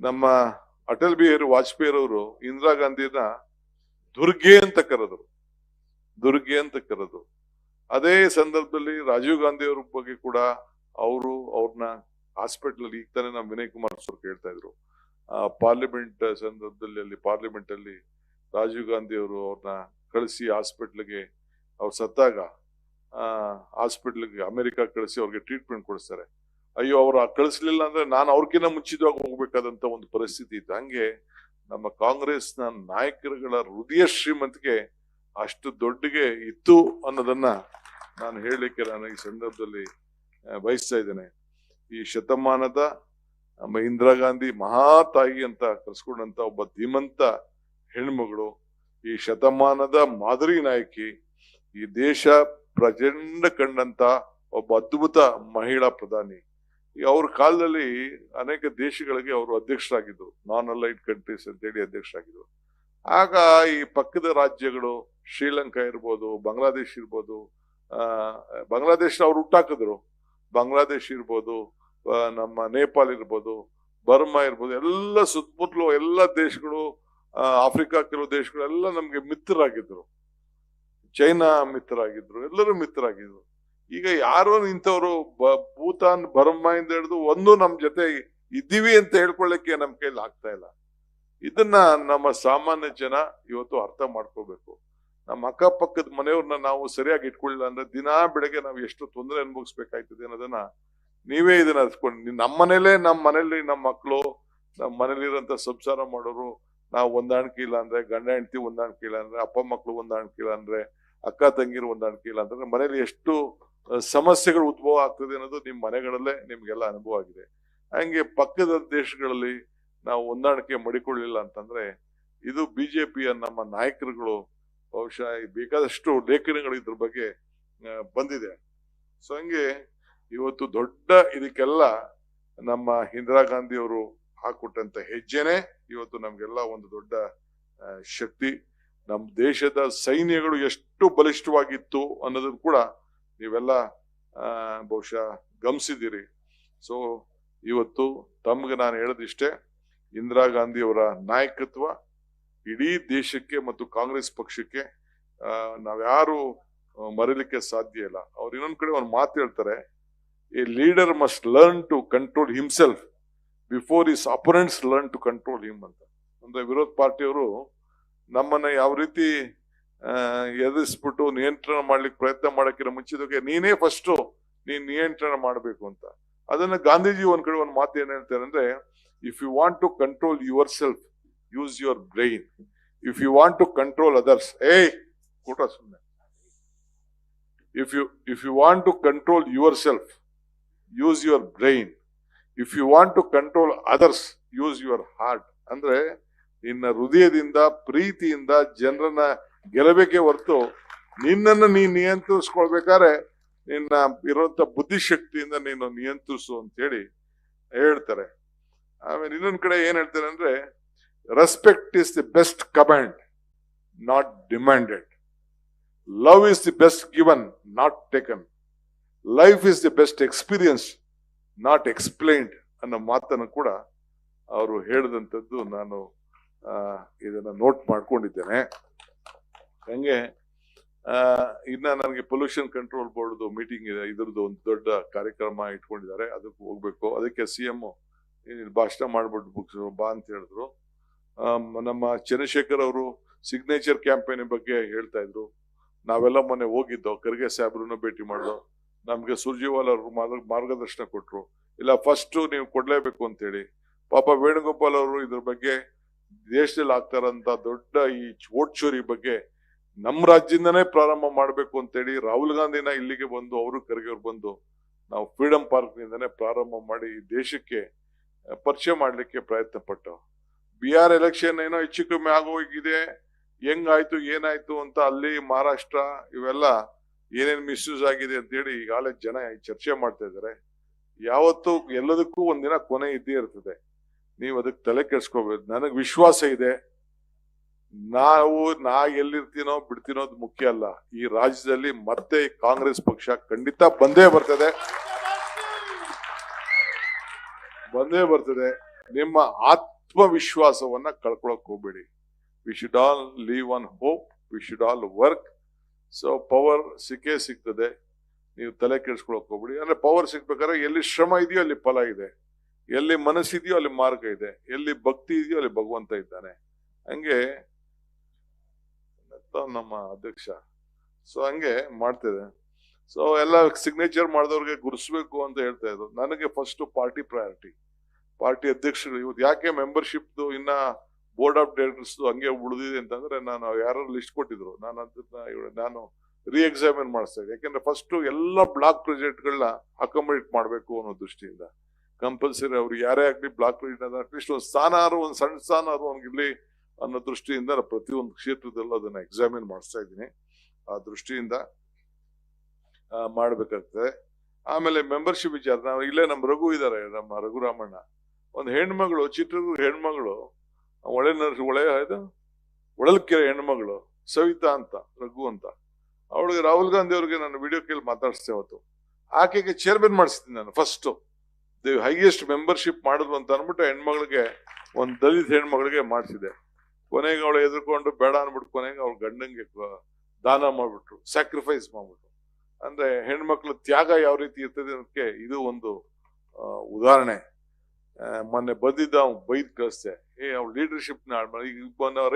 ನಮ್ಮ ಅಟಲ್ ಬಿಹಾರಿ ವಾಜಪೇಯಿ ಅವರು ಇಂದಿರಾ ಗಾಂಧಿನ ದುರ್ಗೆ ಅಂತ ಕರೆದರು. ದುರ್ಗೆ ಅಂತ ಕರೆದು ಅದೇ ಸಂದರ್ಭದಲ್ಲಿ ರಾಜೀವ್ ಗಾಂಧಿ ಅವ್ರ ಬಗ್ಗೆ ಕೂಡ ಅವರು ಅವ್ರನ್ನ ಹಾಸ್ಪಿಟಲ್ ಈಗ ತಾನೇ ನಮ್ಮ ವಿನಯ್ ಕುಮಾರ್ ಸರ್ ಕೇಳ್ತಾ ಇದ್ರು. ಪಾರ್ಲಿಮೆಂಟ್ ಸಂದರ್ಭದಲ್ಲಿ ಅಲ್ಲಿ ಪಾರ್ಲಿಮೆಂಟ್ ಅಲ್ಲಿ ರಾಜೀವ್ ಗಾಂಧಿ ಅವರು ಅವ್ರನ್ನ ಕಳಿಸಿ ಹಾಸ್ಪಿಟ್ಲ್ಗೆ ಅವ್ರು ಸತ್ತಾಗ, ಆ, ಹಾಸ್ಪಿಟ್ಲ್ಗೆ ಅಮೆರಿಕ ಕಳಿಸಿ ಅವ್ರಿಗೆ ಟ್ರೀಟ್ಮೆಂಟ್ ಕೊಡಿಸ್ತಾರೆ. ಅಯ್ಯೋ, ಅವ್ರು ಕಳಿಸ್ಲಿಲ್ಲ ಅಂದ್ರೆ ನಾನು ಅವ್ರಿಗಿಂತ ಮುಂಚಿತವಾಗಿ ಹೋಗ್ಬೇಕಾದಂತ ಒಂದು ಪರಿಸ್ಥಿತಿ ಇತ್ತು. ಹಂಗೆ ನಮ್ಮ ಕಾಂಗ್ರೆಸ್ನ ನಾಯಕರುಗಳ ಹೃದಯ ಶ್ರೀಮಂತಿಗೆ ಅಷ್ಟು ದೊಡ್ಡಗೆ ಇತ್ತು ಅನ್ನೋದನ್ನ ನಾನು ಹೇಳಲಿಕ್ಕೆ ನಾನು ಈ ಸಂದರ್ಭದಲ್ಲಿ ಬಯಸ್ತಾ ಇದ್ದೇನೆ. ಈ ಶತಮಾನದ, ನಮ್ಮ ಇಂದಿರಾ ಗಾಂಧಿ ಮಹಾತಾಯಿ ಅಂತ ಕರೆಸ್ಕೊಂಡಂತ ಒಬ್ಬ ಧೀಮಂತ ಹೆಣ್ಮಗಳು, ಈ ಶತಮಾನದ ಮಾದರಿ ನಾಯಕಿ, ಈ ದೇಶ ಪ್ರಚಂಡ ಕಂಡಂತ ಒಬ್ಬ ಅದ್ಭುತ ಮಹಿಳಾ ಪ್ರಧಾನಿ. ಅವ್ರ ಕಾಲದಲ್ಲಿ ಅನೇಕ ದೇಶಗಳಿಗೆ ಅವರು ಅಧ್ಯಕ್ಷರಾಗಿದ್ರು. ನಾನ್ ಅಲೈಡ್ ಕಂಟ್ರೀಸ್ ಅಂತೇಳಿ ಅಧ್ಯಕ್ಷರಾಗಿದ್ರು. ಆಗ ಈ ಪಕ್ಕದ ರಾಜ್ಯಗಳು, ಶ್ರೀಲಂಕಾ ಇರ್ಬೋದು, ಬಾಂಗ್ಲಾದೇಶ್ ಇರ್ಬೋದು ಬಾಂಗ್ಲಾದೇಶ ಅವ್ರು ಹುಟ್ಟಾಕಿದ್ರು. ಬಾಂಗ್ಲಾದೇಶ್ ಇರ್ಬೋದು ನಮ್ಮ ನೇಪಾಲ್ ಇರ್ಬೋದು, ಬರ್ಮಾ ಇರ್ಬೋದು, ಎಲ್ಲ ಸುತ್ತಮುತ್ತಲು ಎಲ್ಲ ದೇಶಗಳು ಆಫ್ರಿಕಾ ಕೆಲವು ದೇಶಗಳೆಲ್ಲ ನಮ್ಗೆ ಮಿತ್ರರಾಗಿದ್ರು. ಚೈನಾ ಮಿತ್ರರಾಗಿದ್ರು, ಎಲ್ಲರೂ ಮಿತ್ರರಾಗಿದ್ರು. ಈಗ ಯಾರೋ ನಿಂತವರು ಭೂತಾನ್ ಬರ್ಮಾ ಇಂದ ಹಿಡಿದು ಒಂದು ನಮ್ ಜೊತೆ ಇದ್ದೀವಿ ಅಂತ ಹೇಳ್ಕೊಳ್ಳಿಕ್ಕೆ ನಮ್ ಕೈಲಿ ಆಗ್ತಾ ಇಲ್ಲ. ಇದನ್ನ ನಮ್ಮ ಸಾಮಾನ್ಯ ಜನ ಇವತ್ತು ಅರ್ಥ ಮಾಡ್ಕೋಬೇಕು. ನಮ್ಮ ಅಕ್ಕಪಕ್ಕದ ಮನೆಯವ್ರನ್ನ ನಾವು ಸರಿಯಾಗಿ ಇಟ್ಕೊಳ್ಳಿಲ್ಲ ಅಂದ್ರೆ ದಿನಾ ಬೆಳಗ್ಗೆ ನಾವು ಎಷ್ಟು ತೊಂದರೆ ಅನುಭವಿಸ್ಬೇಕಾಯ್ತದೆ ಅನ್ನೋದನ್ನ ನೀವೇ ಇದನ್ನ ಅರ್ಸ್ಕೊಂಡು ನಮ್ಮ ಮನೇಲೆ ನಮ್ಮ ಮನೇಲಿ ನಮ್ಮ ಮಕ್ಕಳು ನಮ್ಮ ಮನೇಲಿರೋಂಥ ಸಂಸಾರ ಮಾಡೋರು, ನಾವು ಹೊಂದಾಣಿಕೆ ಇಲ್ಲ ಅಂದ್ರೆ ಗಂಡ, ಹೆಂಡತಿ ಹೊಂದಾಣಿಕೆ ಇಲ್ಲ ಅಂದ್ರೆ ಅಪ್ಪ ಮಕ್ಕಳು ಹೊಂದಾಣಿಕೆ ಇಲ್ಲ ಅಂದ್ರೆ ಅಕ್ಕ, ತಂಗಿರು ಹೊಂದಾಣಿಕೆ ಇಲ್ಲ ಅಂದ್ರೆ ಮನೇಲಿ ಎಷ್ಟು ಸಮಸ್ಯೆಗಳು ಉದ್ಭವ ಆಗ್ತದೆ ಅನ್ನೋದು ನಿಮ್ಮ ಮನೆಗಳಲ್ಲೇ ನಿಮ್ಗೆಲ್ಲ ಅನುಭವ ಆಗಿದೆ. ಹಂಗೆ ಪಕ್ಕದ ದೇಶಗಳಲ್ಲಿ ನಾವು ಹೊಂದಾಣಿಕೆ ಮಡಿಕೊಳ್ಳಿಲ್ಲ ಅಂತಂದ್ರೆ ಇದು ಬಿಜೆಪಿಯ ನಮ್ಮ ನಾಯಕರುಗಳು ಬಹುಶಃ ಬೇಕಾದಷ್ಟು ಲೇಖನಗಳು ಇದ್ರ ಬಗ್ಗೆ ಬಂದಿದೆ. ಸೊ ಹಂಗೆ ಇವತ್ತು ದೊಡ್ಡ ಇದಕ್ಕೆಲ್ಲ ನಮ್ಮ ಇಂದಿರಾ ಗಾಂಧಿ ಅವರು ಹಾಕೊಟ್ಟಂತ ಹೆಜ್ಜೆನೆ ಇವತ್ತು ನಮ್ಗೆಲ್ಲ ಒಂದು ದೊಡ್ಡ ಶಕ್ತಿ. ನಮ್ಮ ದೇಶದ ಸೈನ್ಯಗಳು ಎಷ್ಟು ಬಲಿಷ್ಠವಾಗಿತ್ತು ಅನ್ನೋದನ್ನು ಕೂಡ ನೀವೆಲ್ಲ ಬಹುಶಃ ಗಮನಿಸಿದ್ದೀರಿ. ಸೊ ಇವತ್ತು ತಮ್ಗೆ ನಾನು ಹೇಳದಿಷ್ಟೇ ಇಂದಿರಾ ಗಾಂಧಿಯವರ ನಾಯಕತ್ವ ಇಡೀ ದೇಶಕ್ಕೆ ಮತ್ತು ಕಾಂಗ್ರೆಸ್ ಪಕ್ಷಕ್ಕೆ ನಾವು ಆ, ಮರೀಲಿಕ್ಕೆ ಸಾಧ್ಯ ಇಲ್ಲ. ಅವ್ರು ಇನ್ನೊಂದ್ ಕಡೆ ಒಂದು ಮಾತು ಹೇಳ್ತಾರೆ a leader must learn to control himself before is opponents learn to control him ಅಂತ. ಅಂದ್ರೆ ವಿರೋಧ ಪಾರ್ಟಿಯವರು ನಮ್ಮನ್ನ ಯಾವ ರೀತಿ ಎದುರಿಸ್ಬಿಟ್ಟು ನಿಯಂತ್ರಣ ಮಾಡ್ಲಿಕ್ಕೆ ಪ್ರಯತ್ನ ಮಾಡೋಕ್ಕಿಂತ ಮುಂಚಿದಕ್ಕೆ ನೀನೇ ಫಸ್ಟ್ ನೀನ್ ನಿಯಂತ್ರಣ ಮಾಡಬೇಕು ಅಂತ. ಅದನ್ನ ಗಾಂಧೀಜಿ ಒಂದ್ ಕಡೆ ಒಂದು ಮಾತು ಏನ್ ಹೇಳ್ತಾರೆ ಅಂದ್ರೆ if you want to control yourself use your brain if you want to control others ಏಯ್ ಕೂಟ ಸುಮ್ಮನೆ if you if you want to control yourself use your brain if you want to control others use your heart ಅಂದ್ರೆ, ನಿನ್ನ ಹೃದಯದಿಂದ, ಪ್ರೀತಿಯಿಂದ, ಜನರನ್ನ ಗೆಲ್ಲಬೇಕೇ ಹೊರತು ನಿನ್ನನ್ನು ನೀ ನಿಯಂತ್ರಿಸ್ಕೊಳ್ಬೇಕಾದ್ರೆ ನಿನ್ನ ಇರುವಂತ ಬುದ್ಧಿಶಕ್ತಿಯಿಂದ ನೀನು ನಿಯಂತ್ರಿಸು ಅಂತ ಹೇಳಿ ಹೇಳ್ತಾರೆ. ಆಮೇಲೆ ಇನ್ನೊಂದು ಕಡೆ ಏನ್ ಹೇಳ್ತಾರೆ ಅಂದ್ರೆ respect is the best command not demanded love is the best given not taken life is the best experience not explained ಅನ್ನೋ ಮಾತನ್ನು ಕೂಡ ಅವರು ಹೇಳಿದಂಥದ್ದು ನಾನು ಇದನ್ನ ನೋಟ್ ಮಾಡ್ಕೊಂಡಿದ್ದೇನೆ. ಹಂಗೆ ಇನ್ನ ನನಗೆ ಪೊಲ್ಯೂಷನ್ ಕಂಟ್ರೋಲ್ ಬೋರ್ಡ್ ಮೀಟಿಂಗ್ ಇದೆ, ಇದ್ರದ್ದು ಒಂದು ದೊಡ್ಡ ಕಾರ್ಯಕ್ರಮ ಇಟ್ಕೊಂಡಿದ್ದಾರೆ, ಅದಕ್ಕೆ ಹೋಗ್ಬೇಕು. ಅದಕ್ಕೆ ಸಿ ಎಂ ಭಾಷಣ ಮಾಡ್ಬಿಟ್ಟು ಬುಕ್ಸ್ ಬಾ ಅಂತ ಹೇಳಿದ್ರು. ನಮ್ಮ ಚಂದ್ರಶೇಖರ್ ಅವರು ಸಿಗ್ನೇಚರ್ ಕ್ಯಾಂಪೇನ್ ಬಗ್ಗೆ ಹೇಳ್ತಾ ಇದ್ರು. ನಾವೆಲ್ಲ ಮೊನ್ನೆ ಹೋಗಿದ್ದೋ, ಖರ್ಗೆ ಸಾಹೇಬ್ರನ್ನ ಭೇಟಿ ಮಾಡಿದ್ರು ನಮ್ಗೆ ಸುರ್ಜಿವಾಲ್ ಅವರು ಮಾರ್ಗದರ್ಶನ ಕೊಟ್ರು. ಇಲ್ಲ ಫಸ್ಟ್ ನೀವು ಕೊಡ್ಲೇಬೇಕು ಅಂತ ಹೇಳಿ ಪಾಪ ವೇಣುಗೋಪಾಲ್ ಅವರು ಇದ್ರ ಬಗ್ಗೆ ದೇಶದಲ್ಲಿ ಆಗ್ತಾರಂತ ದೊಡ್ಡ ಈ ಓಟ್ ಚೋರಿ ಬಗ್ಗೆ ನಮ್ಮ ರಾಜ್ಯದಿಂದನೇ ಪ್ರಾರಂಭ ಮಾಡಬೇಕು ಅಂತೇಳಿ ರಾಹುಲ್ ಗಾಂಧಿನ ಇಲ್ಲಿಗೆ ಬಂದು, ಅವರು ಕರೆಗೆವ್ರು ಬಂದು ನಾವು ಫ್ರೀಡಂ ಪಾರ್ಕ್ ನಿಂದನೇ ಪ್ರಾರಂಭ ಮಾಡಿ ಈ ದೇಶಕ್ಕೆ ಪರಿಚಯ ಮಾಡಲಿಕ್ಕೆ ಪ್ರಯತ್ನ ಬಿ ಆರ್ ಎಲೆಕ್ಷನ್ ಏನೋ ಹೆಚ್ಚು ಕಮ್ಮಿ ಆಗೋಗಿದೆ, ಹೆಂಗಾಯ್ತು, ಏನಾಯ್ತು ಅಂತ ಅಲ್ಲಿ ಮಹಾರಾಷ್ಟ್ರ ಇವೆಲ್ಲ ಏನೇನು ಮಿಸ್ಯೂಸ್ ಆಗಿದೆ ಅಂತೇಳಿ ಈಗಾಗಲೇ ಜನ ಚರ್ಚೆ ಮಾಡ್ತಾ ಇದ್ದಾರೆ. ಯಾವತ್ತು ಎಲ್ಲದಕ್ಕೂ ಒಂದಿನ ಕೊನೆ ಇದ್ದೇ ಇರ್ತದೆ. ನೀವು ಅದಕ್ಕೆ ತಲೆ ಕೆಡ್ಸ್ಕೋಬೇಕು ನನಗೆ ವಿಶ್ವಾಸ ಇದೆ. ನಾವು ನಾ ಎಲ್ಲಿರ್ತೀನೋ ಬಿಡ್ತೀನೋ ಅದು ಮುಖ್ಯ ಅಲ್ಲ. ಈ ರಾಜ್ಯದಲ್ಲಿ ಮತ್ತೆ ಕಾಂಗ್ರೆಸ್ ಪಕ್ಷ ಖಂಡಿತ ಬಂದೇ ಬರ್ತದೆ. ಬಂದೇ ಬರ್ತದೆ. ನಿಮ್ಮ ಆತ್ಮವಿಶ್ವಾಸವನ್ನ ಕಳ್ಕೊಳಕ್ ಹೋಗ್ಬೇಡಿ. We should all live on hope we should all work so power ಸಿಕ್ಕೇ ಸಿಗ್ತದೆ. ನೀವು ತಲೆ ಕೆಡಿಸ್ಕೊಳಕ್ ಹೋಗ್ಬೇಡಿ. ಅಂದ್ರೆ ಪವರ್ ಸಿಗ್ಬೇಕಾದ್ರೆ ಎಲ್ಲಿ ಶ್ರಮ ಇದೆಯೋ ಅಲ್ಲಿ ಫಲ ಇದೆ. ಎಲ್ಲಿ ಮನಸ್ಸಿದೆಯೋ ಅಲ್ಲಿ ಮಾರ್ಗ ಇದೆ. ಎಲ್ಲಿ ಭಕ್ತಿ ಇದೆಯೋ ಅಲ್ಲಿ ಭಗವಂತ ಇದ್ದಾನೆ. ಹಂಗೆ ಅಂತ ನಮ್ಮ ಅಧ್ಯಕ್ಷ. ಸೊ ಹಂಗೆ ಮಾಡ್ತಿದೆ. ಸೊ ಎಲ್ಲ ಸಿಗ್ನೇಚರ್ ಮಾಡಿದವ್ರಿಗೆ ಗುರುಸ್ಬೇಕು ಅಂತ ಹೇಳ್ತಾ ಇದ್ರು. ನನಗೆ ಫಸ್ಟ್ ಪಾರ್ಟಿ ಪ್ರಯಾರಿಟಿ ಪಾರ್ಟಿ ಅಧ್ಯಕ್ಷರು ಇವತ್ತು ಯಾಕೆ ಮೆಂಬರ್ಶಿಪ್ದು ಇನ್ನ ಬೋರ್ಡ್ ಆಫ್ ಡೈರೆಕ್ಟರ್ಸ್ ಹಂಗೆ ಉಳಿದಿದೆ ಅಂತಂದ್ರೆ ನಾನು ಯಾರು ಲಿಸ್ಟ್ ಕೊಟ್ಟಿದ್ರು. ನಾನು ಅದನ್ನ ನಾನು ರೀ ಎಕ್ಸಾಮಿನ್ ಮಾಡಿಸ್ತಾ ಇದ್ದೆ ಯಾಕಂದ್ರೆ ಫಸ್ಟ್ ಎಲ್ಲ ಬ್ಲಾಕ್ ಪ್ರೆಸಿಡೆಂಟ್ಗಳನ್ನ ಅಕೊಮಡೇಟ್ ಮಾಡಬೇಕು ಅನ್ನೋ ದೃಷ್ಟಿಯಿಂದ. ಕಂಪಲ್ಸರಿ ಅವ್ರು ಯಾರೇ ಆಗ್ಲಿ ಬ್ಲಾಕ್ ಪ್ರಾಜೆಕ್ಟ್ ಅಟ್ಲೀಸ್ಟ್ ಒಂದು ಸ್ಥಾನ ಒಂದು ಸಣ್ಣ ಸ್ಥಾನ ಆರು ಅವ್ನಿಗಿರ್ಲಿ ಅನ್ನೋ ದೃಷ್ಟಿಯಿಂದ ಪ್ರತಿಯೊಂದು ಕ್ಷೇತ್ರದಲ್ಲೂ ಅದನ್ನ ಎಕ್ಸಾಮಿನ್ ಮಾಡಿಸ್ತಾ ಇದ್ದೀನಿ. ಆ ದೃಷ್ಟಿಯಿಂದ ಮಾಡಬೇಕಾಗ್ತದೆ ಮಾಡ್ಬೇಕಾಗ್ತದೆ. ಆಮೇಲೆ ಮೆಂಬರ್ಶಿಪ್ ವಿಚಾರ, ನಾವು ಇಲ್ಲೇ ನಮ್ಮ ರಘು ಇದ್ದಾರೆ ನಮ್ಮ ರಘುರಾಮಣ್ಣ. ಒಂದು ಹೆಣ್ಮಗಳು ಚಿತ್ರದುರ್ಗ ಹೆಣ್ಮಗಳು, ಒಳೆ ನರ್ಸ್, ಒಳೆ ಇದು, ಒಳಲ್ಕೆರೆ ಹೆಣ್ಮಗಳು, ಸವಿತಾ ಅಂತ, ರಘು ಅಂತ. ಅವಳಿಗೆ ರಾಹುಲ್ ಗಾಂಧಿ ಅವ್ರಿಗೆ ನಾನು ವಿಡಿಯೋ ಕೇಳಿ ಮಾತಾಡಿಸ್ತೇವೆ ಅವತ್ತು. ಆಕೆಗೆ ಚೇರ್ಮನ್ ಮಾಡಿಸ್ತೀನಿ ನಾನು ಫಸ್ಟ್ ದಿ ಹೈಯೆಸ್ಟ್ ಮೆಂಬರ್ಶಿಪ್ ಮಾಡಿದ್ವು ಅಂತ ಅಂದ್ಬಿಟ್ಟು ಹೆಣ್ಮಗಳಿಗೆ, ಒಂದು ದಲಿತ ಹೆಣ್ಮಗಳಿಗೆ ಮಾಡಿಸಿದೆ ಕೊನೆಗೆ ಅವಳು ಎದುರ್ಕೊಂಡು ಬೇಡ ಅನ್ಬಿಟ್ಟು ಕೊನೆಗೆ ಅವ್ಳ ಗಂಡಂಗೆ ದಾನ ಮಾಡ್ಬಿಟ್ರು ಸ್ಯಾಕ್ರಿಫೈಸ್ ಮಾಡ್ಬಿಟ್ರು. ಅಂದ್ರೆ ಹೆಣ್ಮಕ್ಳು ತ್ಯಾಗ ಯಾವ ರೀತಿ ಇರ್ತದೆ ಅನ್ನೋದಕ್ಕೆ ಇದು ಒಂದು ಉದಾಹರಣೆ. ಮೊನ್ನೆ ಬಂದಿದ್ದ ಅವ್ನು ಬೈದ್ ಕಳಿಸ್ದೆ, ಏ, ಅವ್ಳು ಲೀಡರ್ಶಿಪ್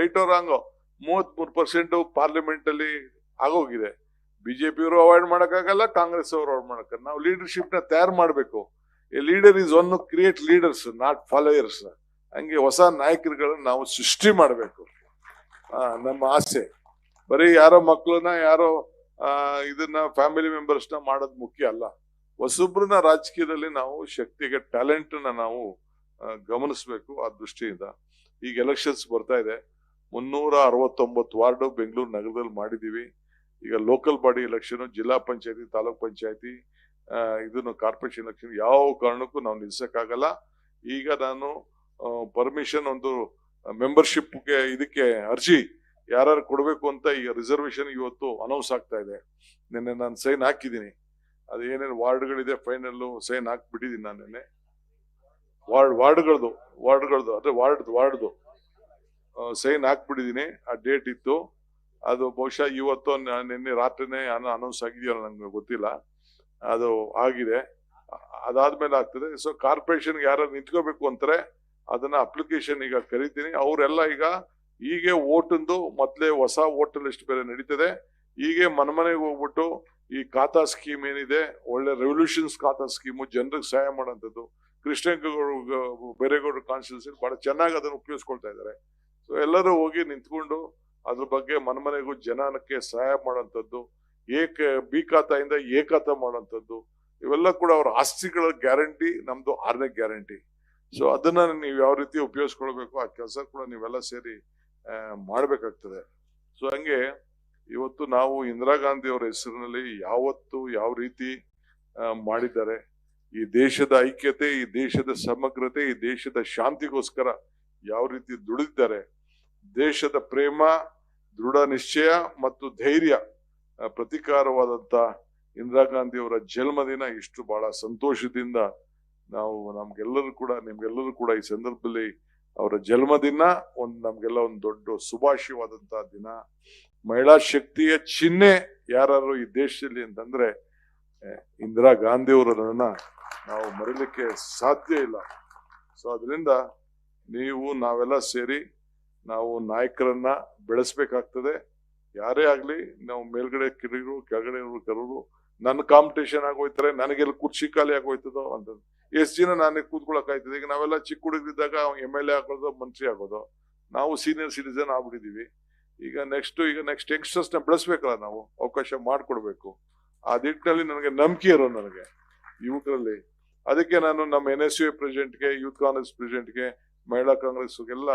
ರೈಟ್ ಅವ್ರ ಹಂಗೋ ಮೂವತ್ ಮೂರು ಪರ್ಸೆಂಟ್ ಪಾರ್ಲಿಮೆಂಟ್ ಅಲ್ಲಿ ಆಗೋಗಿದೆ. ಬಿಜೆಪಿ ಅವರು ಅವಾಯ್ಡ್ ಮಾಡೋಕ್ಕಾಗಲ್ಲ, ಕಾಂಗ್ರೆಸ್ ಅವರು ಅವಾಯ್ಡ್ ಮಾಡಕ್ಕ ನಾವು ಲೀಡರ್ಶಿಪ್ನ ತಯಾರು ಮಾಡಬೇಕು. A leader is one create leaders not followers ಹಂಗೆ ಹೊಸ ನಾಯಕರುಗಳನ್ನ ನಾವು ಸೃಷ್ಟಿ ಮಾಡಬೇಕು. ನಮ್ಮ ಆಸೆ. ಬರೀ ಯಾರೋ ಮಕ್ಕಳನ್ನ, ಯಾರೋ ಇದನ್ನ ಫ್ಯಾಮಿಲಿ ಮೆಂಬರ್ಸ್ನ ಮಾಡೋದು ಮುಖ್ಯ ಅಲ್ಲ. ಹೊಸೊಬ್ರನ್ನ ರಾಜಕೀಯದಲ್ಲಿ ನಾವು ಶಕ್ತಿಗೆ ಟ್ಯಾಲೆಂಟ್ ನಾವು ಗಮನಿಸ್ಬೇಕು ಆ ದೃಷ್ಟಿಯಿಂದ. ಈಗ ಎಲೆಕ್ಷನ್ಸ್ ಬರ್ತಾ ಇದೆ. ಮುನ್ನೂರ ಅರವತ್ತೊಂಬತ್ತು ವಾರ್ಡು ಬೆಂಗಳೂರು ನಗರದಲ್ಲಿ ಮಾಡಿದೀವಿ ಈಗ ಲೋಕಲ್ ಬಾಡಿ ಎಲೆಕ್ಷನ್ ಜಿಲ್ಲಾ ಪಂಚಾಯತಿ, ತಾಲೂಕ್ ಪಂಚಾಯತಿ ಇದನ್ನು ಕಾರ್ಪೊರೇಷನ್ ಎಲೆಕ್ಷನ್ ಯಾವ ಕಾರಣಕ್ಕೂ ನಾವು ನಿಲ್ಸಕ್ಕಾಗಲ್ಲ. ಈಗ ನಾನು ಪರ್ಮಿಷನ್ ಒಂದು ಮೆಂಬರ್ಶಿಪ್ಗೆ ಇದಕ್ಕೆ ಅರ್ಜಿ ಯಾರು ಕೊಡಬೇಕು ಅಂತ ಈ ರಿಸರ್ವೇಶನ್ ಇವತ್ತು ಅನೌನ್ಸ್ ಆಗ್ತಾ ಇದೆ. ನಿನ್ನೆ ನಾನು ಸೈನ್ ಹಾಕಿದ್ದೀನಿ. ಅದು ಏನೇನು ವಾರ್ಡ್ಗಳಿದೆ ಫೈನಲ್ ಸೈನ್ ಹಾಕ್ಬಿಟ್ಟಿದ್ದೀನಿ ನಾನು ನಿನ್ನೆ. ವಾರ್ಡ್, ವಾರ್ಡ್ಗಳದು ವಾರ್ಡ್ಗಳದು, ಅಂದ್ರೆ ವಾರ್ಡ್ ವಾರ್ಡ್ದು ಸೈನ್ ಹಾಕ್ಬಿಟ್ಟಿದ್ದೀನಿ. ಆ ಡೇಟ್ ಇತ್ತು. ಅದು ಬಹುಶಃ ಇವತ್ತು ನಿನ್ನೆ ರಾತ್ರಿನೇ ಅನೌನ್ಸ್ ಆಗಿದೆಯೋ ನನಗೆ ಗೊತ್ತಿಲ್ಲ. ಅದು ಆಗಿದೆ. ಅದಾದ್ಮೇಲೆ ಆಗ್ತದೆ. ಸೊ ಕಾರ್ಪೊರೇಷನ್ ಯಾರು ನಿಂತ್ಕೋಬೇಕು ಅಂತಾರೆ ಅದನ್ನ ಅಪ್ಲಿಕೇಶನ್ ಈಗ ಕರಿತೀನಿ. ಅವರೆಲ್ಲ ಈಗ ಹೀಗೆ ಓಟಂದು ಮೊದಲೇ ಹೊಸ ಓಟ್ ಲಿಸ್ಟ್ ಬೇರೆ ನಡೀತದೆ. ಹೀಗೆ ಮನಮನೆಗೆ ಹೋಗ್ಬಿಟ್ಟು ಈ ಖಾತಾ ಸ್ಕೀಮ್ ಏನಿದೆ, ಒಳ್ಳೆ ರೆವಲ್ಯೂಷನ್ಸ್ ಖಾತಾ ಸ್ಕೀಮು ಜನರಿಗೆ ಸಹಾಯ ಮಾಡೋಂಥದ್ದು. ಕೃಷ್ಣಗೌಡ ಬೇರೆಗೌಡರ ಕಾನ್ಸ್ಟಿಟ್ಯೂನ್ಸಿ ಬಹಳ ಚೆನ್ನಾಗಿ ಅದನ್ನು ಉಪಯೋಗಿಸ್ಕೊಳ್ತಾ ಇದ್ದಾರೆ ಸೊ ಎಲ್ಲರೂ ಹೋಗಿ ನಿಂತ್ಕೊಂಡು ಅದ್ರ ಬಗ್ಗೆ ಮನಮನೆಗೂ ಜನಕ್ಕೆ ಸಹಾಯ ಮಾಡೋಂಥದ್ದು, ಏಕ ಬಿ ಖಾತಾಯಿಂದ ಎ ಖಾತಾ ಮಾಡೋಂಥದ್ದು, ಇವೆಲ್ಲ ಕೂಡ ಅವ್ರ ಆಸ್ತಿಗಳ ಗ್ಯಾರಂಟಿ ನಮ್ದು ಆರನೇ ಗ್ಯಾರಂಟಿ ಸೊ ಅದನ್ನ ನೀವು ಯಾವ ರೀತಿ ಉಪಯೋಗಿಸ್ಕೊಳ್ಬೇಕು, ಆ ಕೆಲಸ ಕೂಡ ನೀವೆಲ್ಲ ಸೇರಿ ಮಾಡಬೇಕಾಗ್ತದೆ. ಸೊ ಹಂಗೆ ಇವತ್ತು ನಾವು ಇಂದಿರಾ ಗಾಂಧಿ ಅವರ ಹೆಸರಿನಲ್ಲಿ ಯಾವತ್ತು ಯಾವ ರೀತಿ ಮಾಡಿದ್ದಾರೆ, ಈ ದೇಶದ ಐಕ್ಯತೆ, ಈ ದೇಶದ ಸಮಗ್ರತೆ, ಈ ದೇಶದ ಶಾಂತಿಗೋಸ್ಕರ ಯಾವ ರೀತಿ ದುಡಿದಿದ್ದಾರೆ, ದೇಶದ ಪ್ರೇಮ, ದೃಢ ನಿಶ್ಚಯ ಮತ್ತು ಧೈರ್ಯ ಪ್ರತೀಕಾರವಾದಂತ ಇಂದಿರಾ ಗಾಂಧಿ ಅವರ ಜನ್ಮದಿನ ಇಷ್ಟು ಬಹಳ ಸಂತೋಷದಿಂದ ನಾವು ನಮ್ಗೆಲ್ಲರೂ ಕೂಡ, ನಿಮ್ಗೆಲ್ಲರೂ ಕೂಡ ಈ ಸಂದರ್ಭದಲ್ಲಿ ಅವರ ಜನ್ಮದಿನ, ಒಂದು ನಮ್ಗೆಲ್ಲ ಒಂದು ದೊಡ್ಡ ಶುಭಾಶಯವಾದಂತಹ ದಿನ. ಮಹಿಳಾ ಶಕ್ತಿಯ ಚಿಹ್ನೆ ಯಾರು ಈ ದೇಶದಲ್ಲಿ ಅಂತಂದ್ರೆ ಇಂದಿರಾ ಗಾಂಧಿಯವರನ್ನ ನಾವು ಮರಿಲಿಕ್ಕೆ ಸಾಧ್ಯ ಇಲ್ಲ. ಸೊ ಅದರಿಂದ ನೀವು, ನಾವೆಲ್ಲ ಸೇರಿ ನಾವು ನಾಯಕರನ್ನ ಬೆಳೆಸ್ಬೇಕಾಗ್ತದೆ. ಯಾರೇ ಆಗ್ಲಿ, ನಾವು ಮೇಲ್ಗಡೆ ಕಿರಿಗರು ಕೆಳಗಡೆ ಕರೋರು ನನ್ನ ಕಾಂಪಿಟೇಷನ್ ಆಗೋಯ್ತಾರೆ, ನನಗೆಲ್ಲ ಕುರ್ಚಿ ಖಾಲಿ ಆಗೋಯ್ತದೋ ಅಂತ ಎಷ್ಟ್ ಜಿನ ನಾನೇ ಕೂತ್ಕೊಳಕ್ ಆಯ್ತದೆ. ಈಗ ನಾವೆಲ್ಲ ಚಿಕ್ಕ ಹುಡುಗರಿದ್ದಾಗ ಎಂ ಎಲ್ ಎ ಆಗೋದು ಮಂತ್ರಿ ಆಗೋದು. ನಾವು ಸೀನಿಯರ್ ಸಿಟಿಸನ್ ಆಗ್ಬಿಟ್ಟಿದೀವಿ. ಈಗ ನೆಕ್ಸ್ಟ್ ಈಗ ನೆಕ್ಸ್ಟ್ ಯಂಗ್ಸ್ಟರ್ಸ್ನ ಬೆಳೆಸ್ಬೇಕಲ್ಲ ನಾವು, ಅವಕಾಶ ಮಾಡ್ಕೊಡ್ಬೇಕು. ಆ ದಿಟ್ಟಿನಲ್ಲಿ ನನಗೆ ನಂಬಿಕೆ ಇರೋ ನನಗೆ ಯುವಕರಲ್ಲಿ ಅದಕ್ಕೆ ನಾನು ನಮ್ಮ ಎನ್ ಎಸ್ ಯು ಪ್ರೆಸಿಡೆಂಟ್ಗೆ ಯೂತ್ ಕಾಂಗ್ರೆಸ್ ಪ್ರೆಸಿಡೆಂಟ್ಗೆ ಮಹಿಳಾ ಕಾಂಗ್ರೆಸ್ಗೆಲ್ಲ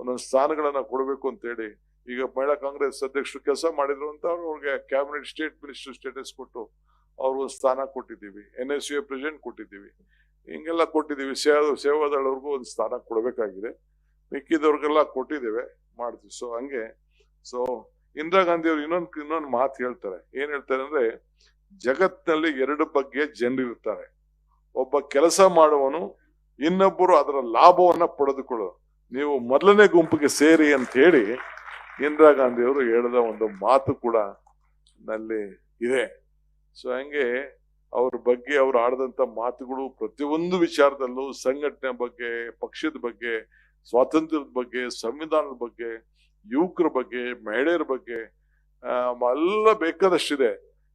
ಒಂದೊಂದು ಸ್ಥಾನಗಳನ್ನ ಕೊಡಬೇಕು ಅಂತ ಹೇಳಿ, ಈಗ ಮಹಿಳಾ ಕಾಂಗ್ರೆಸ್ ಅಧ್ಯಕ್ಷರು ಕೆಲಸ ಮಾಡಿದ್ರು ಅಂತ ಅವ್ರು ಅವ್ರಿಗೆ ಕ್ಯಾಬಿನೆಟ್ ಸ್ಟೇಟ್ ಮಿನಿಸ್ಟರ್ ಸ್ಟೇಟಸ್ ಕೊಟ್ಟು ಅವ್ರಿಗೆ ಸ್ಥಾನ ಕೊಟ್ಟಿದ್ದೀವಿ. ಎನ್ ಎಸ್ ಯು ಪ್ರೆಸಿಡೆಂಟ್ ಕೊಟ್ಟಿದ್ದೀವಿ. ಹಿಂಗೆಲ್ಲ ಕೊಟ್ಟಿದ್ದೀವಿ. ಸೇವಾ ಸೇವಾದಳವ್ರಿಗೂ ಒಂದು ಸ್ಥಾನ ಕೊಡಬೇಕಾಗಿದೆ. ಮಿಕ್ಕಿದವ್ರಿಗೆಲ್ಲ ಕೊಟ್ಟಿದ್ದೇವೆ, ಮಾಡ್ತೀವಿ. ಸೊ ಹಂಗೆ. ಸೊ ಇಂದಿರಾ ಗಾಂಧಿ ಅವರು ಇನ್ನೊಂದು ಇನ್ನೊಂದು ಮಾತು ಹೇಳ್ತಾರೆ. ಏನ್ ಹೇಳ್ತಾರೆ ಅಂದ್ರೆ ಜಗತ್ತಿನಲ್ಲಿ ಎರಡು ಬಗ್ಗೆ ಜನರಿರ್ತಾರೆ ಒಬ್ಬ ಕೆಲಸ ಮಾಡುವನು ಇನ್ನೊಬ್ಬರು ಅದರ ಲಾಭವನ್ನ ಪಡೆದುಕೊಳ್ಳೋ ನೀವು ಮೊದಲನೇ ಗುಂಪಿಗೆ ಸೇರಿ ಅಂತ ಹೇಳಿ ಇಂದಿರಾ ಗಾಂಧಿ ಅವರು ಹೇಳಿದ ಒಂದು ಮಾತು ಕೂಡ ನಲ್ಲಿ ಇದೆ. ಸೊ ಹಂಗೆ ಅವ್ರ ಬಗ್ಗೆ, ಅವ್ರು ಆಡದಂತ ಮಾತುಗಳು ಪ್ರತಿಯೊಂದು ವಿಚಾರದಲ್ಲೂ ಸಂಘಟನೆ ಬಗ್ಗೆ, ಪಕ್ಷದ ಬಗ್ಗೆ, ಸ್ವಾತಂತ್ರ್ಯದ ಬಗ್ಗೆ, ಸಂವಿಧಾನದ ಬಗ್ಗೆ, ಯುವಕರ ಬಗ್ಗೆ, ಮಹಿಳೆಯರ ಬಗ್ಗೆ ಎಲ್ಲ ಬೇಕಾದಷ್ಟಿದೆ.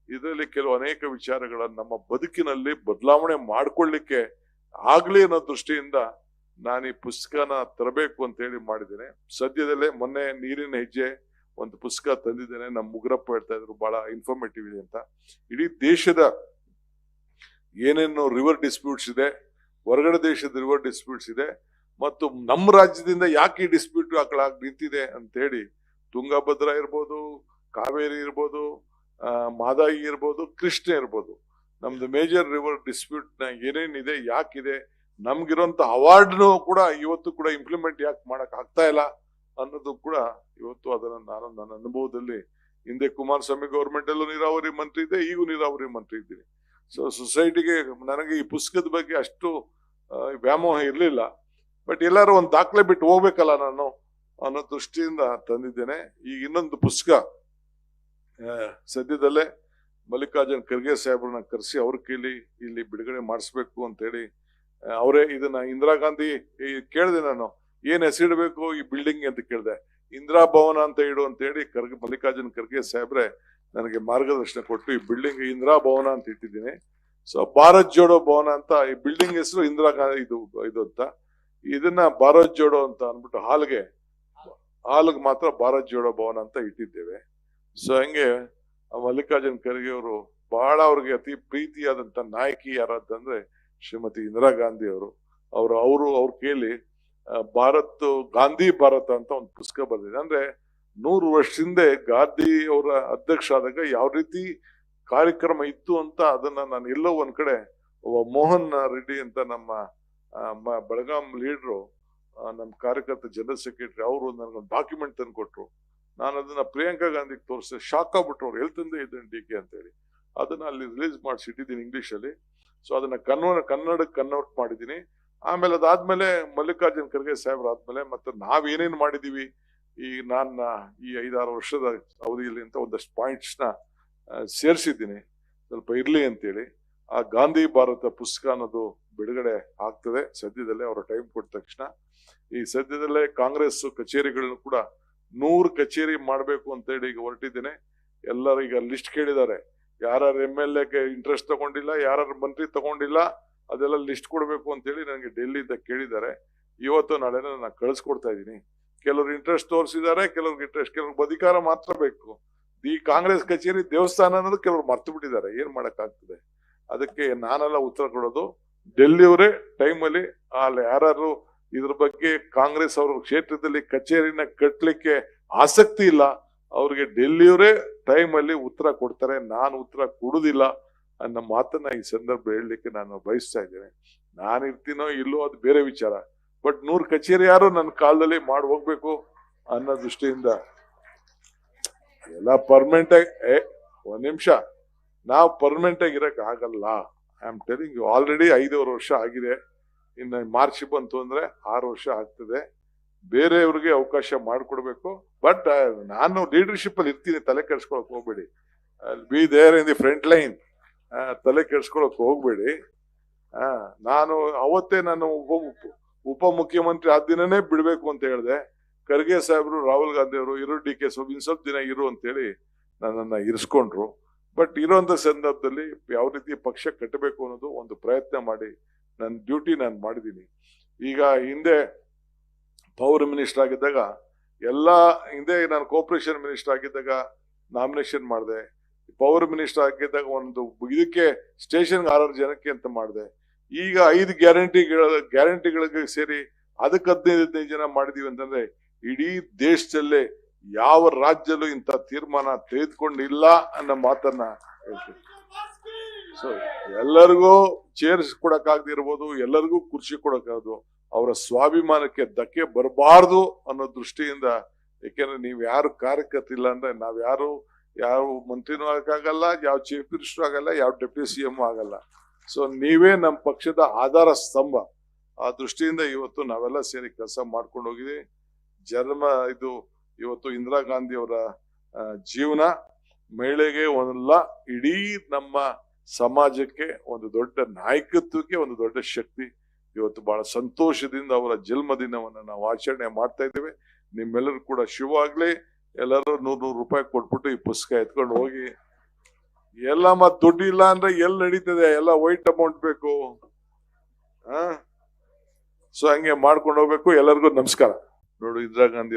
ಇದರಲ್ಲಿ ಕೆಲವು ಅನೇಕ ವಿಚಾರಗಳನ್ನು ನಮ್ಮ ಬದುಕಿನಲ್ಲಿ ಬದಲಾವಣೆ ಮಾಡ್ಕೊಳ್ಳಿಕ್ಕೆ ಆಗ್ಲಿ ಅನ್ನೋ ದೃಷ್ಟಿಯಿಂದ ನಾನು ಈ ಪುಸ್ತಕನ ತರಬೇಕು ಅಂತ ಹೇಳಿ ಮಾಡಿದ್ದೇನೆ. ಸದ್ಯದಲ್ಲೇ ಮೊನ್ನೆ ನೀರಿನ ಹೆಜ್ಜೆ ಒಂದು ಪುಸ್ತಕ ತಂದಿದ್ದೇನೆ. ನಮ್ಮ ಮುಗ್ರಪ್ಪ ಹೇಳ್ತಾ ಇದ್ರು ಬಹಳ ಇನ್ಫಾರ್ಮೇಟಿವ್ ಇದೆ ಅಂತ. ಇಡೀ ದೇಶದ ಏನೇನು ರಿವರ್ ಡಿಸ್ಪ್ಯೂಟ್ಸ್ ಇದೆ, ಹೊರಗಡೆ ದೇಶದ ರಿವರ್ ಡಿಸ್ಪ್ಯೂಟ್ಸ್ ಇದೆ, ಮತ್ತು ನಮ್ಮ ರಾಜ್ಯದಿಂದ ಯಾಕೆ ಈ ಡಿಸ್ಪ್ಯೂಟ್ ಹಾಕಲಾಗಿ ನಿಂತಿದೆ ಅಂತ ಹೇಳಿ ತುಂಗಭದ್ರಾ ಇರ್ಬೋದು, ಕಾವೇರಿ ಇರ್ಬೋದು ಮಾದಾಯಿ ಇರ್ಬೋದು, ಕೃಷ್ಣ ಇರ್ಬೋದು, ನಮ್ದು ಮೇಜರ್ ರಿವರ್ ಡಿಸ್ಪ್ಯೂಟ್ನ ಏನೇನಿದೆ, ಯಾಕಿದೆ ನಮ್ಗಿರೋಂಥ ಅವಾರ್ಡ್ನು ಕೂಡ ಇವತ್ತು ಕೂಡ ಇಂಪ್ಲಿಮೆಂಟ್ ಯಾಕೆ ಮಾಡಕ್ ಆಗ್ತಾ ಇಲ್ಲ ಅನ್ನೋದು ಕೂಡ ಇವತ್ತು ಅದನ್ನ ನಾನು ನನ್ನ ಅನುಭವದಲ್ಲಿ ಹಿಂದೆ ಕುಮಾರಸ್ವಾಮಿ ಗೌರ್ಮೆಂಟ್ ಅಲ್ಲೂ ನೀರಾವರಿ ಮಂತ್ರಿ ಇದೆ ಈಗೂ ನೀರಾವರಿ ಮಂತ್ರಿ ಇದ್ದೀನಿ. ಸೊ ಸೊಸೈಟಿಗೆ ನನಗೆ ಈ ಪುಸ್ತಕದ ಬಗ್ಗೆ ಅಷ್ಟು ವ್ಯಾಮೋಹ ಇರಲಿಲ್ಲ. ಬಟ್ ಎಲ್ಲರೂ ಒಂದು ದಾಖಲೆ ಬಿಟ್ಟು ಹೋಗ್ಬೇಕಲ್ಲ ನಾನು ಅನ್ನೋ ದೃಷ್ಟಿಯಿಂದ ತಂದಿದ್ದೇನೆ. ಈಗ ಇನ್ನೊಂದು ಪುಸ್ತಕ ಸದ್ಯದಲ್ಲೇ ಮಲ್ಲಿಕಾರ್ಜುನ್ ಖರ್ಗೆ ಸಾಹೇಬ್ರನ್ನ ಕರೆಸಿ ಅವ್ರ ಕೇಳಿ ಇಲ್ಲಿ ಬಿಡುಗಡೆ ಮಾಡಿಸ್ಬೇಕು ಅಂತ ಹೇಳಿ ಅವರೇ ಇದನ್ನ ಇಂದಿರಾ ಗಾಂಧಿ ಕೇಳಿದೆ ನಾನು, ಏನ್ ಹೆಸರಿಡಬೇಕು ಈ ಬಿಲ್ಡಿಂಗ್ ಅಂತ ಕೇಳಿದೆ. ಇಂದಿರಾ ಭವನ ಅಂತ ಇಡು ಅಂತ ಹೇಳಿ ಖರ್ಗೆ, ಮಲ್ಲಿಕಾರ್ಜುನ್ ಖರ್ಗೆ ಸಾಹೇಬ್ರೆ ನನಗೆ ಮಾರ್ಗದರ್ಶನ ಕೊಟ್ಟು ಈ ಬಿಲ್ಡಿಂಗ್ ಇಂದಿರಾ ಭವನ ಅಂತ ಇಟ್ಟಿದ್ದೀನಿ. ಸೊ ಭಾರತ್ ಜೋಡೋ ಭವನ ಅಂತ ಈ ಬಿಲ್ಡಿಂಗ್ ಹೆಸರು ಇಂದಿರಾ ಗಾಂಧಿ ಇದು ಇದು ಅಂತ. ಇದನ್ನ ಭಾರತ್ ಜೋಡೋ ಅಂತ ಅಂದ್ಬಿಟ್ಟು ಹಾಲ್ಗೆ ಹಾಲ್ಗೆ ಮಾತ್ರ ಭಾರತ್ ಜೋಡೋ ಭವನ ಅಂತ ಇಟ್ಟಿದ್ದೇವೆ. ಸೊ ಹಂಗೆ ಮಲ್ಲಿಕಾರ್ಜುನ್ ಖರ್ಗೆ ಅವರು ಬಹಳ ಅವ್ರಿಗೆ ಅತಿ ಪ್ರೀತಿಯಾದಂತ ನಾಯಕಿ ಯಾರಂತಂದ್ರೆ ಶ್ರೀಮತಿ ಇಂದಿರಾ ಗಾಂಧಿ ಅವರು. ಅವರು ಅವರು, ಅವ್ರ ಕೇಳಿ ಭಾರತ್, ಗಾಂಧಿ ಭಾರತ ಅಂತ ಒಂದು ಪುಸ್ತಕ ಬರ್ದಿದೆ. ಅಂದ್ರೆ ನೂರು ಹಿಂದೆ ಗಾಂಧಿ ಅವರ ಅಧ್ಯಕ್ಷ ಆದಾಗ ಯಾವ ರೀತಿ ಕಾರ್ಯಕ್ರಮ ಇತ್ತು ಅಂತ ಅದನ್ನ ನಾನು ಎಲ್ಲೋ ಒಂದ್ ಕಡೆ, ಒಬ್ಬ ಮೋಹನ್ ರೆಡ್ಡಿ ಅಂತ ನಮ್ಮ ಬೆಳಗಾಂ ಲೀಡ್ರು ನಮ್ಮ ಕಾರ್ಯಕರ್ತ ಜನರಲ್ ಸೆಕ್ರೆಟರಿ ಅವರು ನನಗೊಂದು ಡಾಕ್ಯುಮೆಂಟ್ ತಂದು ಕೊಟ್ರು ನಾನು ಅದನ್ನ ಪ್ರಿಯಾಂಕಾ ಗಾಂಧಿಗೆ ತೋರಿಸಿದೆ ಶಾಕ್ ಆಗ್ಬಿಟ್ರು. ಅವ್ರು ಎಲ್ಲಿ ತಂದೆ ಇದ್ದೇನೆ ಡಿ ಕೆ ಅಂತ ಹೇಳಿ. ಅದನ್ನ ಅಲ್ಲಿ ರಿಲೀಸ್ ಮಾಡಿಸಿ ಇಟ್ಟಿದ್ದೀನಿ ಇಂಗ್ಲಿಷ್ ಅಲ್ಲಿ. ಸೊ ಅದನ್ನ ಕನ್ವರ್ ಕನ್ನಡಕ್ಕೆ ಕನ್ವರ್ಟ್ ಮಾಡಿದ್ದೀನಿ. ಆಮೇಲೆ ಅದಾದ್ಮೇಲೆ ಮಲ್ಲಿಕಾರ್ಜುನ್ ಖರ್ಗೆ ಸಾಹೇಬ್ರು ಆದ್ಮೇಲೆ ಮತ್ತೆ ನಾವೇನೇನು ಮಾಡಿದೀವಿ? ಈ ನಾನು ಈ ಐದಾರು ವರ್ಷದ ಅವಧಿಯಲ್ಲಿ ಅಂತ ಒಂದಷ್ಟು ಪಾಯಿಂಟ್ಸ್ನ ಸೇರಿಸಿದ್ದೀನಿ. ಸ್ವಲ್ಪ ಇರಲಿ ಅಂತೇಳಿ. ಆ ಗಾಂಧಿ ಭಾರತ ಪುಸ್ತಕ ಅನ್ನೋದು ಬಿಡುಗಡೆ ಆಗ್ತದೆ. ಸದ್ಯದಲ್ಲೇ ಅವರ ಟೈಮ್ ಕೊಟ್ಟ ತಕ್ಷಣ. ಈ ಸದ್ಯದಲ್ಲೇ ಕಾಂಗ್ರೆಸ್ ಕಚೇರಿಗಳನ್ನು ಕೂಡ ನೂರು ಕಚೇರಿ ಮಾಡಬೇಕು ಅಂತ ಹೇಳಿ ಈಗ ಹೊರಟಿದ್ದೇನೆ. ಎಲ್ಲರೂ ಈಗ ಲಿಸ್ಟ್ ಕೇಳಿದ್ದಾರೆ. ಯಾರು ಎಂ ಎಲ್ ಎಗೆ ಇಂಟ್ರೆಸ್ಟ್ ತಗೊಂಡಿಲ್ಲ ಯಾರು ಮಂತ್ರಿ ತಗೊಂಡಿಲ್ಲ, ಅದೆಲ್ಲ ಲಿಸ್ಟ್ ಕೊಡಬೇಕು ಅಂತೇಳಿ ನನಗೆ ಡೆಲ್ಲಿಯಿಂದ ಕೇಳಿದ್ದಾರೆ. ಇವತ್ತು ನಾಳೆನ ನಾನು ಕಳಿಸ್ಕೊಡ್ತಾ ಇದ್ದೀನಿ. ಕೆಲವರು ಇಂಟ್ರೆಸ್ಟ್ ತೋರಿಸಿದ್ದಾರೆ, ಕೆಲವ್ರಿಗೆ ಇಂಟ್ರೆಸ್ಟ್ ಕೆಲವ್ರಿಗೆ ಅಧಿಕಾರ ಮಾತ್ರ ಬೇಕು. ಈ ಕಾಂಗ್ರೆಸ್ ಕಚೇರಿ ದೇವಸ್ಥಾನ ಅನ್ನೋದು ಕೆಲವ್ರು ಮರ್ತು ಬಿಟ್ಟಿದ್ದಾರೆ. ಏನ್ ಮಾಡಕ್ ಆಗ್ತದೆ? ಅದಕ್ಕೆ ನಾನೆಲ್ಲ ಉತ್ತರ ಕೊಡೋದು, ಡೆಲ್ಲಿಯವರೇ ಟೈಮಲ್ಲಿ ಅಲ್ಲಿ ಯಾರು ಇದ್ರ ಬಗ್ಗೆ ಕಾಂಗ್ರೆಸ್ ಅವರ ಕ್ಷೇತ್ರದಲ್ಲಿ ಕಚೇರಿನ ಕಟ್ಟಲಿಕ್ಕೆ ಆಸಕ್ತಿ ಇಲ್ಲ. ಅವ್ರಿಗೆ ಡೆಲ್ಲಿಯವರೇ ಟೈಮಲ್ಲಿ ಉತ್ತರ ಕೊಡ್ತಾರೆ. ನಾನು ಉತ್ತರ ಕೊಡುದಿಲ್ಲ ಅನ್ನೋ ಮಾತನ್ನ ಈ ಸಂದರ್ಭ ಹೇಳಲಿಕ್ಕೆ ನಾನು ಬಯಸ್ತಾ ಇದ್ದೇನೆ. ನಾನು ಇರ್ತೀನೋ ಇಲ್ಲೋ ಅದು ಬೇರೆ ವಿಚಾರ. ಬಟ್ ನೂರ್ ಕಚೇರಿ ಯಾರು ನನ್ನ ಕಾಲದಲ್ಲಿ ಮಾಡಿ ಹೋಗ್ಬೇಕು ಅನ್ನೋ ದೃಷ್ಟಿಯಿಂದ ಎಲ್ಲ ಪರ್ಮನೆಂಟ್ ಆಗಿ ಒಂದ್ ನಿಮಿಷ. ನಾವು ಪರ್ಮನೆಂಟ್ ಆಗಿ ಇರಕ್ ಆಗಲ್ಲ. ಐ ಆಮ್ ಟೆಲಿಂಗ್ ಆಲ್ರೆಡಿ ಐದೂವರೆ ವರ್ಷ ಆಗಿದೆ. ಇನ್ನು ಮಾರ್ಚ್ ಬಂತು ಅಂದ್ರೆ ಆರು ವರ್ಷ ಆಗ್ತದೆ. ಬೇರೆಯವ್ರಿಗೆ ಅವಕಾಶ ಮಾಡಿಕೊಡ್ಬೇಕು. ಬಟ್ ನಾನು ಲೀಡರ್ಶಿಪ್ ಅಲ್ಲಿ ಇರ್ತೀನಿ, ತಲೆ ಕೆಡ್ಸ್ಕೊಳಕ್ ಹೋಗ್ಬೇಡಿ. Be there in the front line ತಲೆ ಕೆಡ್ಸ್ಕೊಳಕ್ ಹೋಗ್ಬೇಡಿ. ನಾನು, ಅವತ್ತೇ ನಾನು ಉಪ ಉಪ ಮುಖ್ಯಮಂತ್ರಿ ಆ ದಿನನೇ ಬಿಡಬೇಕು ಅಂತ ಹೇಳಿದೆ. ಖರ್ಗೆ ಸಾಹೇಬ್ರು, ರಾಹುಲ್ ಗಾಂಧಿ ಅವರು ಇರು ಡಿ ಕೆ ಸ್ವಾಮಿ ಇನ್ ಸ್ವಲ್ಪ ದಿನ ಇರು ಅಂತೇಳಿ ನನ್ನನ್ನು ಇರಿಸ್ಕೊಂಡ್ರು. ಬಟ್ ಇರೋಂಥ ಸಂದರ್ಭದಲ್ಲಿ ಯಾವ ರೀತಿ ಪಕ್ಷ ಕಟ್ಟಬೇಕು ಅನ್ನೋದು ಒಂದು ಪ್ರಯತ್ನ ಮಾಡಿ ನನ್ನ ಡ್ಯೂಟಿ ನಾನು ಮಾಡಿದ್ದೀನಿ. ಈಗ ಹಿಂದೆ ಪವರ್ ಮಿನಿಸ್ಟರ್ ಆಗಿದ್ದಾಗ ಎಲ್ಲ ಹಿಂದೆ ನಾನು ಕೋಪರೇಷನ್ ಮಿನಿಸ್ಟರ್ ಆಗಿದ್ದಾಗ ನಾಮಿನೇಷನ್ ಮಾಡಿದೆ. ಪವರ್ ಮಿನಿಸ್ಟರ್ ಆಗಿದ್ದಾಗ ಒಂದು ಇದಕ್ಕೆ ಸ್ಟೇಷನ್ಗೆ ಆರಾರು ಜನಕ್ಕೆ ಅಂತ ಮಾಡಿದೆ. ಈಗ ಐದು ಗ್ಯಾರಂಟಿಗಳ, ಗ್ಯಾರಂಟಿಗಳಿಗೆ ಸೇರಿ ಅದಕ್ಕೆ ಹದಿನೈದು ಹದಿನೈದು ಜನ ಮಾಡಿದೀವಿ ಅಂತಂದ್ರೆ ಇಡೀ ದೇಶದಲ್ಲೇ ಯಾವ ರಾಜ್ಯಲ್ಲೂ ಇಂಥ ತೀರ್ಮಾನ ತೆಗೆದುಕೊಂಡಿಲ್ಲ ಅನ್ನೋ ಮಾತನ್ನ ಹೇಳ್ತೀನಿ ಸೊ ಎಲ್ಲರಿಗೂ ಚೇರ್ಸ್ ಕೊಡಕ್ಕಾಗದಿರ್ಬೋದು ಎಲ್ಲರಿಗೂ ಕುರ್ಚಿ ಕೊಡಕ್ಕಾಗದು ಅವರ ಸ್ವಾಭಿಮಾನಕ್ಕೆ ಧಕ್ಕೆ ಬರಬಾರ್ದು ಅನ್ನೋ ದೃಷ್ಟಿಯಿಂದ ಯಾಕೆಂದ್ರೆ ನೀವು ಯಾರು ಕಾರ್ಯಕರ್ತಿಲ್ಲ ಅಂದ್ರೆ ನಾವ್ ಯಾರು ಯಾವ ಮಂತ್ರಿನೂ ಆಗಕ್ಕಾಗಲ್ಲ ಯಾವ ಚೀಫ್ ಮಿನಿಸ್ಟರ್ ಆಗಲ್ಲ, ಯಾವ ಡೆಪ್ಯೂಟಿ ಸಿ ಎಂ ಆಗಲ್ಲ. ಸೊ ನೀವೇ ನಮ್ಮ ಪಕ್ಷದ ಆಧಾರ ಸ್ತಂಭ. ಆ ದೃಷ್ಟಿಯಿಂದ ಇವತ್ತು ನಾವೆಲ್ಲ ಸೇರಿ ಕೆಲಸ ಮಾಡ್ಕೊಂಡು ಹೋಗಿದ್ವಿ ಜನ್ಮ, ಇದು ಇವತ್ತು ಇಂದಿರಾ ಗಾಂಧಿ ಅವರ ಜೀವನ ಮಹಿಳೆಗೆ ಒಂದಲ್ಲ, ಇಡೀ ನಮ್ಮ ಸಮಾಜಕ್ಕೆ ಒಂದು ದೊಡ್ಡ ನಾಯಕತ್ವಕ್ಕೆ ಒಂದು ದೊಡ್ಡ ಶಕ್ತಿ. ಇವತ್ತು ಬಹಳ ಸಂತೋಷದಿಂದ ಅವರ ಜನ್ಮ ದಿನವನ್ನು ನಾವು ಆಚರಣೆ ಮಾಡ್ತಾ ಇದ್ದೇವೆ. ನಿಮ್ಮೆಲ್ಲರೂ ಕೂಡ ಶುಭವಾಗ್ಲಿ. ಎಲ್ಲರೂ ನೂರ್ ನೂರು ರೂಪಾಯಿ ಕೊಟ್ಬಿಟ್ಟು ಈ ಪುಸ್ತಕ ಎತ್ಕೊಂಡು ಹೋಗಿ. ಎಲ್ಲ ಮತ್ ದುಡ್ಡು ಇಲ್ಲ ಅಂದ್ರೆ ಎಲ್ಲಿ ನಡೀತದೆ? ಎಲ್ಲ ವೈಟ್ ಅಮೌಂಟ್ ಬೇಕು. ಸೊ ಹಂಗೆ ಮಾಡ್ಕೊಂಡು ಹೋಗ್ಬೇಕು. ಎಲ್ಲರಿಗೂ ನಮಸ್ಕಾರ. ನೋಡು, ಇಂದಿರಾ ಗಾಂಧಿ